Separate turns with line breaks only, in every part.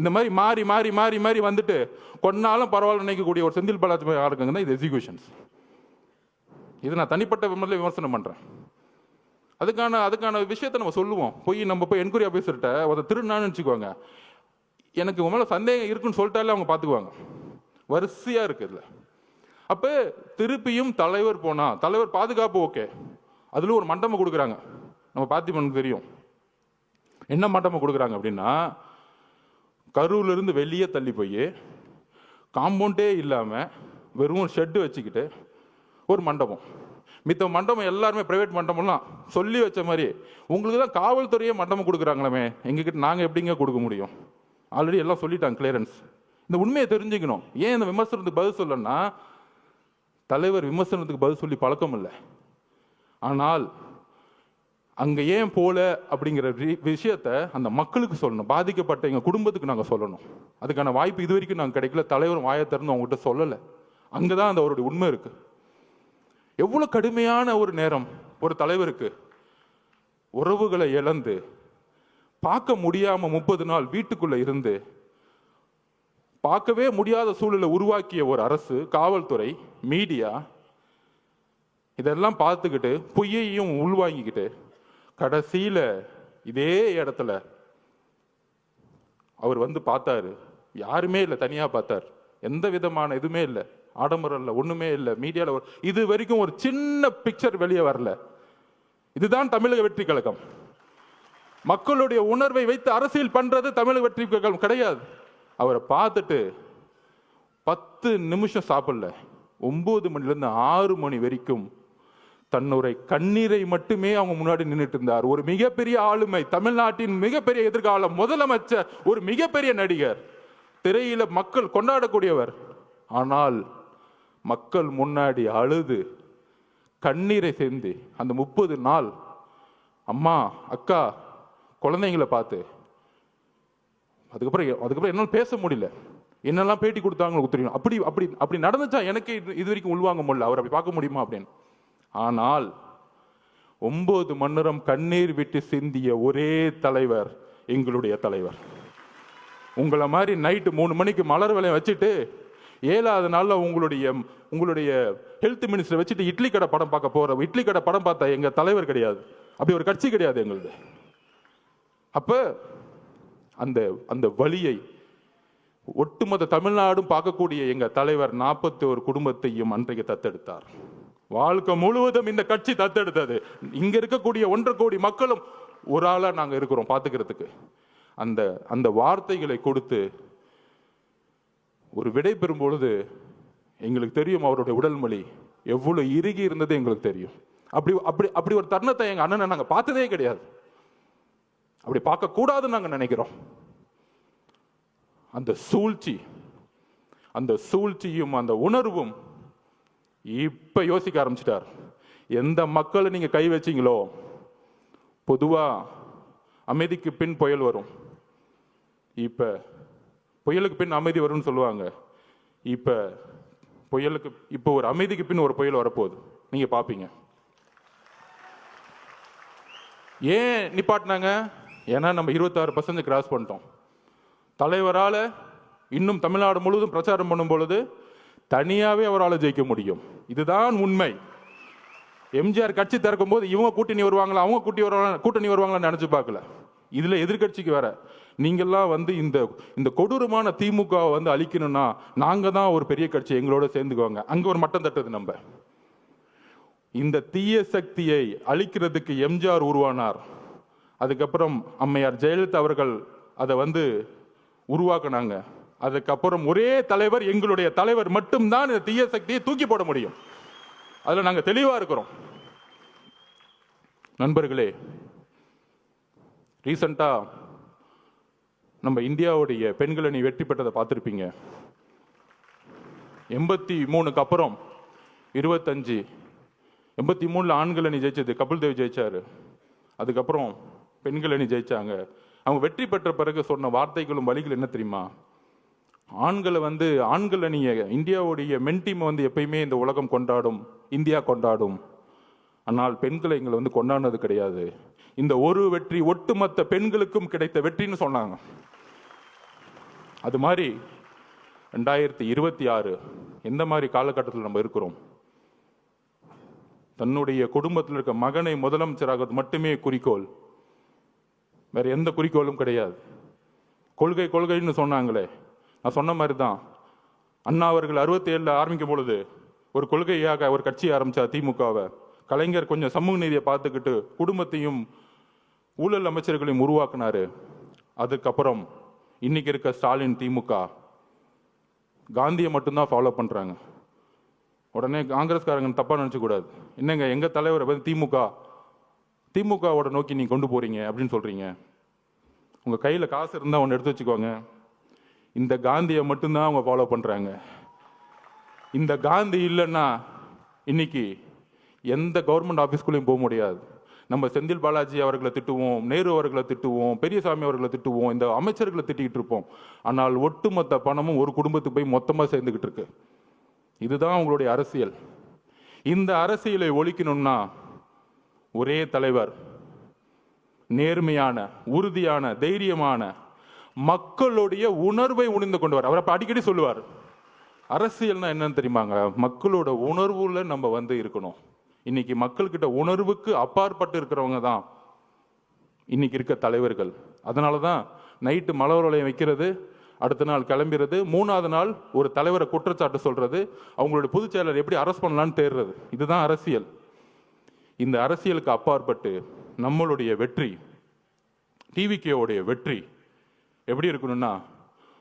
இந்த மாதிரி மாறி மாறி மாறி மாறி வந்துட்டு கொன்னாலும் பரவாயில்ல நினைக்கக்கூடிய ஒரு செந்தில் பாலாஜி ஆளுக்குங்க தான் இது எக்ஸிகியூஷன்ஸ் இது நான் தனிப்பட்ட விமர்சனம் விமர்சனம் பண்ணுறேன் அதுக்கான அதுக்கான விஷயத்தை நம்ம சொல்லுவோம். போய் நம்ம போய் என்கொயரி ஆஃபீஸர்கிட்ட ஒரு திருநான்னு வச்சுக்கோங்க. எனக்கு உன் மேலே சந்தேகம் இருக்குன்னு சொல்லிட்டாலே அவங்க பார்த்துக்குவாங்க. வரிசையாக இருக்குது இதில். அப்போ திருப்பியும் தலைவர் போனால் தலைவர் பாதுகாப்பு ஓகே அதில் ஒரு மண்டபம் கொடுக்குறாங்க. நம்ம பார்த்திபனுக்கு தெரியும். என்ன மண்டபம் கொடுக்குறாங்க அப்படின்னா கரூர்ல வெளியே தள்ளி போய் காம்பவுண்டே இல்லாமல் வெறும் ஷெட்டு வச்சுக்கிட்டு ஒரு மண்டபம். மித்த மண்டபம் எல்லாருமே ப்ரைவேட் மண்டபம்லாம் சொல்லி வச்ச மாதிரி உங்களுக்கு தான் காவல்துறையே மண்டபம் கொடுக்குறாங்களாமே எங்ககிட்ட நாங்கள் எப்படிங்க கொடுக்க முடியும்? ஆல்ரெடி எல்லாம் சொல்லிட்டாங்க கிளியரன்ஸ் இந்த உண்மையை தெரிஞ்சுக்கணும். ஏன் இந்த விமர்சனத்துக்கு பதில் சொல்லன்னா தலைவர் விமர்சனத்துக்கு பதில் சொல்லி பழக்கம் இல்லை. ஆனால் அங்கே ஏன் போல அப்படிங்கிற வி- விஷயத்த அந்த மக்களுக்கு சொல்லணும். பாதிக்கப்பட்ட எங்கள் குடும்பத்துக்கு நாங்கள் சொல்லணும். அதுக்கான வாய்ப்பு இது வரைக்கும் நாங்கள் கிடைக்கல. தலைவரும் வாயை திறந்து அவங்ககிட்ட அங்கே தான் அந்த அவருடைய உண்மை இருக்கு. எவ்வளோ கடுமையான ஒரு நேரம் ஒரு தலைவருக்கு உறவுகளை இழந்து பார்க்க முடியாமல் முப்பது நாள் வீட்டுக்குள்ளே இருந்து பார்க்கவே முடியாத சூழலை உருவாக்கிய ஒரு அரசு காவல்துறை மீடியா இதெல்லாம் பார்த்துக்கிட்டு பொய்யையும் உள்வாங்கிக்கிட்டு கடைசியில் இதே இடத்துல அவர் வந்து பார்த்தாரு. யாருமே இல்லை தனியாக பார்த்தார். எந்த விதமான இதுவுமே இல்லை. ஆடம்பரம் இல்லை ஒன்றுமே இல்லை. மீடியாவில் ஒரு இது வரைக்கும் ஒரு சின்ன பிக்சர் வெளியே வரல. இதுதான் தமிழக வெற்றி கழகம். மக்களுடைய உணர்வை வைத்து அரசியல் பண்ணுறது தமிழக வெற்றி கழகம் கிடையாது. அவரை பார்த்துட்டு பத்து நிமிஷம் சாப்பிடல. ஒம்பது மணிலேருந்து ஆறு மணி வரைக்கும் தன்னுடைய கண்ணீரை மட்டுமே அவங்க முன்னாடி நின்றுட்டு இருந்தார். ஒரு மிகப்பெரிய ஆளுமை தமிழ்நாட்டின் மிகப்பெரிய எதிர்காலம் முதலமைச்சர் ஒரு மிகப்பெரிய நடிகர். திரையில மக்கள் கொண்டாடக்கூடியவர். ஆனால் மக்கள் முன்னாடி அழுது கண்ணீரை சேர்ந்து அந்த முப்பது நாள் அம்மா அக்கா குழந்தைங்களை பார்த்து. அதுக்கப்புறம் அதுக்கப்புறம் என்னால் பேச முடியல. என்னெல்லாம் பேட்டி கொடுத்தாங்கன்னு தெரியும் அப்படி அப்படி அப்படி நடந்துச்சா? எனக்கு இது இது வரைக்கும் உள்வாங்க முடியல. அவர் அப்படி பார்க்க முடியுமா அப்படின்னு. ஆனால் ஒன்பது மன்னரம் கண்ணீர் விட்டு சிந்திய ஒரே தலைவர் எங்களுடைய தலைவர். உங்களை மாதிரி நைட்டு மூணு மணிக்கு மலர் விலையை வச்சுட்டு ஏழாவது நாளில் உங்களுடைய உங்களுடைய ஹெல்த் மினிஸ்டர் வச்சுட்டு இட்லி கடை படம் பார்க்க போகிற இட்லி கடை படம் பார்த்தா எங்கள் தலைவர் கிடையாது. அப்படி ஒரு கட்சி கிடையாது எங்களுது. அப்போ அந்த அந்த வழியை ஒட்டுமொத்த தமிழ்நாடும் பார்க்கக்கூடிய எங்கள் தலைவர் நாற்பத்தி ஒரு குடும்பத்தையும் அன்றைக்கு தத்தெடுத்தார். வாழ்க்கை முழுவதும் இந்த கட்சி தத்தெடுத்தது. இங்க இருக்கக்கூடிய ஒன்றரை கோடி மக்களும் ஒரு ஆளா நாங்க இருக்கிறோம் பாத்துக்கிறதுக்கு. அந்த அந்த வார்த்தைகளை கொடுத்து ஒரு விடை பெறும் பொழுது எங்களுக்கு தெரியும் அவருடைய உடல் மொழி எவ்வளவு இறுகி இருந்தது எங்களுக்கு தெரியும். அப்படி அப்படி அப்படி ஒரு தருணத்தை எங்க அண்ணனை நாங்க பார்த்ததே கிடையாது. அப்படி பார்க்க கூடாதுன்னு நினைக்கிறோம். அந்த சூழ்ச்சி அந்த சூழ்ச்சியும் அந்த உணர்வும் இப்போ யோசிக்க ஆரம்பிச்சிட்டார். எந்த மக்களை நீங்கள் கை வச்சீங்களோ பொதுவாக அமைதிக்கு பின் புயல் வரும். இப்போ புயலுக்கு பின் அமைதி வரும்னு சொல்லுவாங்க. இப்போ புயலுக்கு இப்போ ஒரு அமைதிக்கு பின் ஒரு புயல் வரப்போகுது. நீங்கள் பார்ப்பீங்க ஏன் நிப்பாட்டினாங்க? ஏன்னா நம்ம இருபத்தாறு பர்சன்ட் கிராஸ் பண்ணிட்டோம். தலைவரால் இன்னும் தமிழ்நாடு முழுவதும் பிரச்சாரம் பண்ணும் பொழுது தனியாகவே அவரால் ஜெயிக்க முடியும். இதுதான் உண்மை. எம்ஜிஆர் கட்சி திறக்கும் போது இவங்க கூட்டணி வருவாங்களா அவங்க கூட்டி வருவாங்க கூட்டணி வருவாங்களான்னு நினச்சி பார்க்கல. இதில் எதிர்கட்சிக்கு வேற. நீங்கள்லாம் வந்து இந்த இந்த கொடூரமான திமுகவை வந்து அழிக்கணும்னா நாங்கள் தான் ஒரு பெரிய கட்சி எங்களோட சேர்ந்துக்குவாங்க. அங்கே ஒரு மட்டம் தட்டுது நம்ம. இந்த தீய சக்தியை அழிக்கிறதுக்கு எம்ஜிஆர் உருவானார். அதுக்கப்புறம் அம்மையார் ஜெயலலிதா அவர்கள் அதை வந்து உருவாக்குனாங்க. அதுக்கப்புறம் ஒரே தலைவர் எங்களுடைய தலைவர் மட்டும்தான் இந்த தீய சக்தியை தூக்கி போட முடியும். அதில் நாங்கள் தெளிவாக இருக்கிறோம். நண்பர்களே ரீசண்டாக நம்ம இந்தியாவுடைய பெண்கள் அணி வெற்றி பெற்றதை பார்த்துருப்பீங்க. எண்பத்தி மூணுக்கு அப்புறம் இருபத்தஞ்சி எண்பத்தி மூணில் ஆண்கள் அணி ஜெயிச்சது கபில் தேவ் ஜெயிச்சாரு. அதுக்கப்புறம் பெண்கள் அணி ஜெயிச்சாங்க. அவங்க வெற்றி பெற்ற பிறகு சொன்ன வார்த்தைகளும் வழிகள் என்ன தெரியுமா? ஆண்களை வந்து ஆண்கள் அணிய இந்தியாவுடைய மென் டீம் வந்து எப்பயுமே இந்த உலகம் கொண்டாடும் இந்தியா கொண்டாடும். ஆனால் பெண்களை எங்களை வந்து கொண்டாடினது கிடையாது. இந்த ஒரு வெற்றி ஒட்டுமொத்த பெண்களுக்கும் கிடைத்த வெற்றின்னு சொன்னாங்க. அது மாதிரி ரெண்டாயிரத்தி இருபத்தி ஆறு எந்த மாதிரி காலகட்டத்தில் நம்ம இருக்கிறோம்? தன்னுடைய குடும்பத்தில் இருக்க மகனை முதலமைச்சராகிறது மட்டுமே குறிக்கோள். வேற எந்த குறிக்கோளும் கிடையாது. கொள்கை கொள்கைன்னு சொன்னாங்களே. நான் சொன்ன மாதிரி தான் அண்ணா அவர்கள் அறுபத்தி ஏழுல ஆரம்பிக்கும் பொழுது ஒரு கொள்கையாக ஒரு கட்சி ஆரம்பித்தார் திமுகவை. கலைஞர் கொஞ்சம் சமூக நீதியை பார்த்துக்கிட்டு குடும்பத்தையும் ஊழல் அமைச்சர்களையும் உருவாக்குனாரு. அதுக்கப்புறம் இன்னைக்கு இருக்க ஸ்டாலின் திமுக காந்தியை மட்டும்தான் ஃபாலோ பண்ணுறாங்க உடனே காங்கிரஸ்காரங்க தப்பாக நினச்சக்கூடாது என்னங்க எங்கள் தலைவரை வந்து திமுக? திமுகவோட நோக்கி நீங்கள் கொண்டு போகிறீங்க அப்படின்னு சொல்கிறீங்க உங்கள் கையில் காசு இருந்தால் ஒன்று எடுத்து வச்சுக்கோங்க. இந்த காந்தியை மட்டும்தான் அவங்க ஃபாலோ பண்ணுறாங்க இந்த காந்தி இல்லைன்னா இன்னைக்கு எந்த கவர்மெண்ட் ஆஃபீஸ்க்குள்ளேயும் போக முடியாது. நம்ம செந்தில் பாலாஜி அவர்களை திட்டுவோம் நேரு அவர்களை திட்டுவோம் பெரியசாமி அவர்களை திட்டுவோம் இந்த அமைச்சர்களை திட்டிகிட்டு இருப்போம். ஆனால் ஒட்டுமொத்த பணமும் ஒரு குடும்பத்துக்கு போய் மொத்தமாக சேர்ந்துக்கிட்டு இருக்கு. இதுதான் அவங்களுடைய அரசியல். இந்த அரசியலை ஒழிக்கணும்னா ஒரே தலைவர். நேர்மையான உறுதியான தைரியமான மக்களுடைய உணர்வை உணர்ந்து கொண்டவர் அவர் அப்போ அடிக்கடி சொல்லுவார். அரசியல்னா என்னன்னு தெரியுமாங்க? மக்களோட உணர்வுல நம்ம வந்து இருக்கணும். இன்னைக்கு மக்கள்கிட்ட உணர்வுக்கு அப்பாற்பட்டு இருக்கிறவங்க தான் இன்னைக்கு இருக்க தலைவர்கள். அதனால தான் நைட்டு மலர் வளையம் வைக்கிறது அடுத்த நாள் கிளம்பிறது மூணாவது நாள் ஒரு தலைவரை குற்றச்சாட்டு சொல்றது அவங்களுடைய பொதுச் செயலர் எப்படி அரெஸ்ட் பண்ணலான்னு தேடுறது. இதுதான் அரசியல். இந்த அரசியலுக்கு அப்பாற்பட்டு நம்மளுடைய வெற்றி டிவிகேவுடைய வெற்றி எப்படி இருக்கணும்னா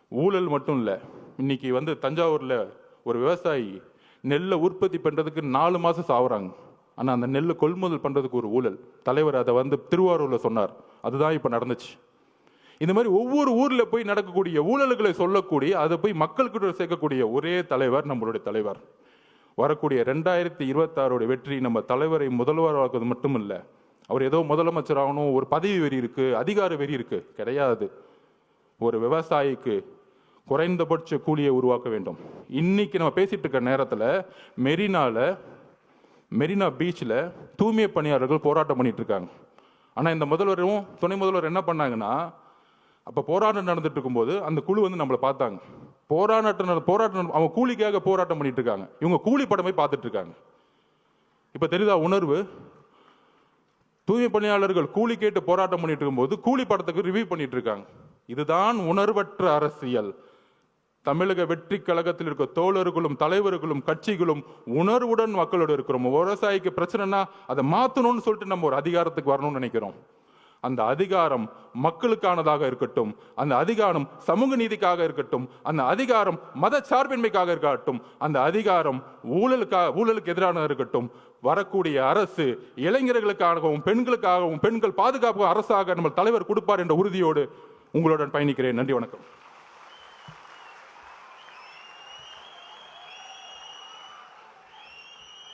ஊழல் மட்டும் இல்லை. இன்னைக்கு வந்து தஞ்சாவூரில் ஒரு விவசாயி நெல்லை உற்பத்தி பண்ணுறதுக்கு நாலு மாதம் சாவுறாங்க. ஆனால் அந்த நெல்லை கொள்முதல் பண்ணுறதுக்கு ஒரு ஊழல். தலைவர் அதை வந்து திருவாரூரில் சொன்னார். அதுதான் இப்போ நடந்துச்சு. இந்த மாதிரி ஒவ்வொரு ஊரில் போய் நடக்கக்கூடிய ஊழல்களை சொல்லக்கூடிய அதை போய் மக்கள்கிட்ட சேர்க்கக்கூடிய ஒரே தலைவர் நம்மளுடைய தலைவர். வரக்கூடிய ரெண்டாயிரத்தி இருபத்தாறோட வெற்றி நம்ம தலைவரை முதல்வராக்குவது மட்டும் இல்லை அவர் ஏதோ முதலமைச்சர் ஆகணும் ஒரு பதவி வெறி இருக்கு அதிகார வெறி இருக்கு. கிடையாது. ஒரு விவசாயிக்கு குறைந்தபட்ச கூலியை உருவாக்க வேண்டும். இன்னைக்கு நம்ம பேசிட்டு இருக்க நேரத்தில் மெரினாவில் மெரினா பீச்சில் தூய்மை பணியாளர்கள் போராட்டம் பண்ணிட்டு இருக்காங்க. ஆனால் இந்த முதல்வரும் துணை முதல்வர் என்ன பண்ணாங்கன்னா அப்போ போராட்டம் நடந்துட்டு இருக்கும்போது அந்த குழு வந்து நம்மளை பார்த்தாங்க. போராட்டம் நட- போராட்டம் அவங்க கூலிக்காக போராட்டம் பண்ணிட்டு இருக்காங்க. இவங்க கூலி படமே பார்த்துட்டு இருக்காங்க. இப்போ தெரியுதா உணர்வு? தூய்மை பணியாளர்கள் கூலி கேட்டு போராட்டம் பண்ணிட்டு இருக்கும்போது கூலி படத்துக்கு ரிவ்யூ பண்ணிட்டு இருக்காங்க. இதுதான் உணர்வற்ற அரசியல். தமிழக வெற்றி கழகத்தில் இருக்க தோழர்களும் தலைவர்களும் கட்சிகளும் உணர்வுடன் மக்களோடு இருக்கிறோம். விவசாயிக்கு பிரச்சனைனா அதை மாற்றணும்னு சொல்லிட்டு நம்ம ஒரு அதிகாரத்துக்கு வரணும்னு நினைக்கிறோம். அந்த அதிகாரம் மக்களுக்கானதாக இருக்கட்டும் அந்த அதிகாரம் சமூக நீதிக்காக இருக்கட்டும் அந்த அதிகாரம் மத சார்பின்மைக்காக இருக்கட்டும் அந்த அதிகாரம் ஊழலுக்காக ஊழலுக்கு எதிரான இருக்கட்டும் வரக்கூடிய அரசு இளைஞர்களுக்காகவும் பெண்களுக்காகவும் பெண்கள் பாதுகாப்பு அரசாக நம்ம தலைவர் கொடுப்பார் என்ற உறுதியோடு உங்களுடன் பயணிக்கிறேன். நன்றி வணக்கம்.